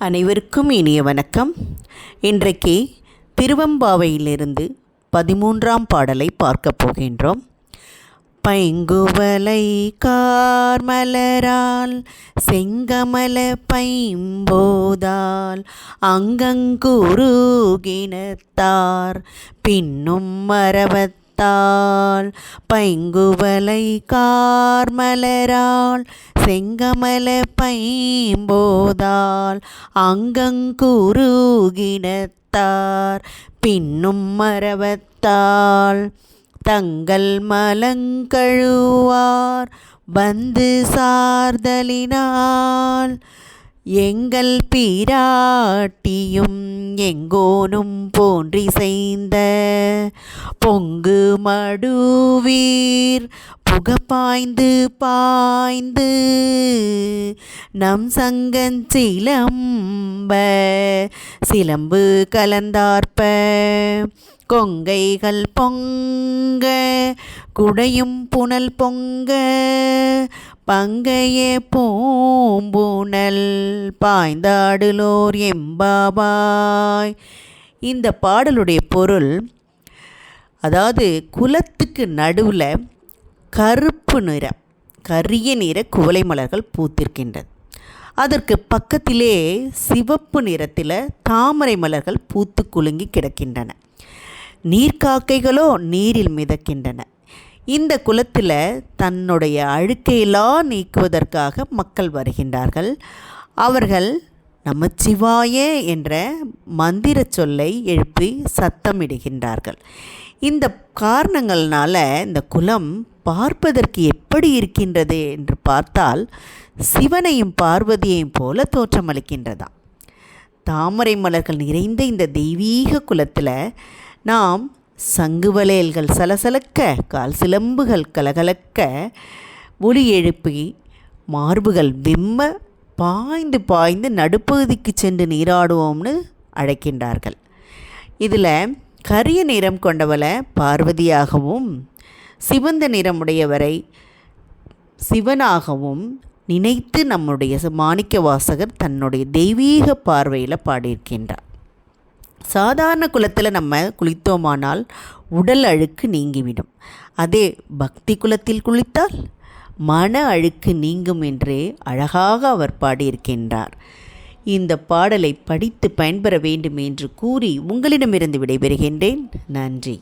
அனைவருக்கும் இனிய வணக்கம். இன்றைக்கு திருவம்பாவையிலிருந்து பதிமூன்றாம் பாடலை பார்க்கப் போகின்றோம். பைங்குவலை கார்மலரால் செங்கமல பைம்போதால் அங்கங்குருகினத்தார் பின்னும் மரவத்தால் பைங்குவலை கார்மலரால் செங்கமல பைம்போதால் அங்கங்குருகினத்தார் பின்னும் மரவத்தாள். தங்கள் மலங்கழுவார் வந்து சார்தலினால். எங்கள் பீராட்டியும் எங்கோனும் போன்றி செய்த பொங்கு மடுவீர் புக பாய்ந்து பாய்ந்து நம் சங்கன் சிலம்ப சிலம்பு கலந்தார்ப்ப கொங்கைகள் பொங்க குடையும் புனல் பொங்க பங்கையே பூம்புணல் பாய்ந்தாடுலோர் எம்பாபாய். இந்த பாடலுடைய பொருள் அதாவது குலத்துக்கு நடுவில் கருப்பு நிற கரிய நிற குவளை மலர்கள் பூத்திருக்கின்றது. அதற்கு பக்கத்திலே சிவப்பு நிறத்தில் தாமரை மலர்கள் பூத்து குலுங்கி கிடக்கின்றன. நீர்க்காக்கைகளோ நீரில் மிதக்கின்றன. இந்த குலத்தில் தன்னுடைய அழுக்கையெல்லாம் நீக்குவதற்காக மக்கள் வருகின்றார்கள். அவர்கள் நமச்சிவாய என்ற மந்திர சொல்லை எழுப்பி சத்தமிடுகின்றார்கள். இந்த காரணங்கள்னால இந்த குலம் பார்ப்பதற்கு எப்படி இருக்கின்றது என்று பார்த்தால் சிவனையும் பார்வதியையும் போல தோற்றமளிக்கின்றதா? தாமரை மலர்கள் நிறைந்த இந்த தெய்வீக குலத்தில் நாம் சங்கு வளையல்கள் சலசலக்க கால் சிலம்புகள் கலகலக்க ஒளி எழுப்பி மார்புகள் விம்ம பாய்ந்து பாய்ந்து நடுப்பகுதிக்கு சென்று நீராடுவோம்னு அழைக்கின்றார்கள். இதில் கரிய நிறம் கொண்டவளை பார்வதியாகவும் சிவந்த நிறமுடையவரை சிவனாகவும் நினைத்து நம்முடைய மாணிக்க வாசகர் தன்னுடைய தெய்வீக பார்வையில் பாடியிருக்கின்றார். சாதாரண குலத்தில் நம்ம குளித்தோமானால் உடல் அழுக்கு நீங்கிவிடும். அதே பக்தி குலத்தில் குளித்தால் மன அழுக்கு நீங்கும் என்று அழகாக அவர் பாடியிருக்கின்றார். இந்த பாடலை படித்து பயன்பெற வேண்டும் என்று கூறி உங்களிடமிருந்து விடைபெறுகின்றேன். நன்றி.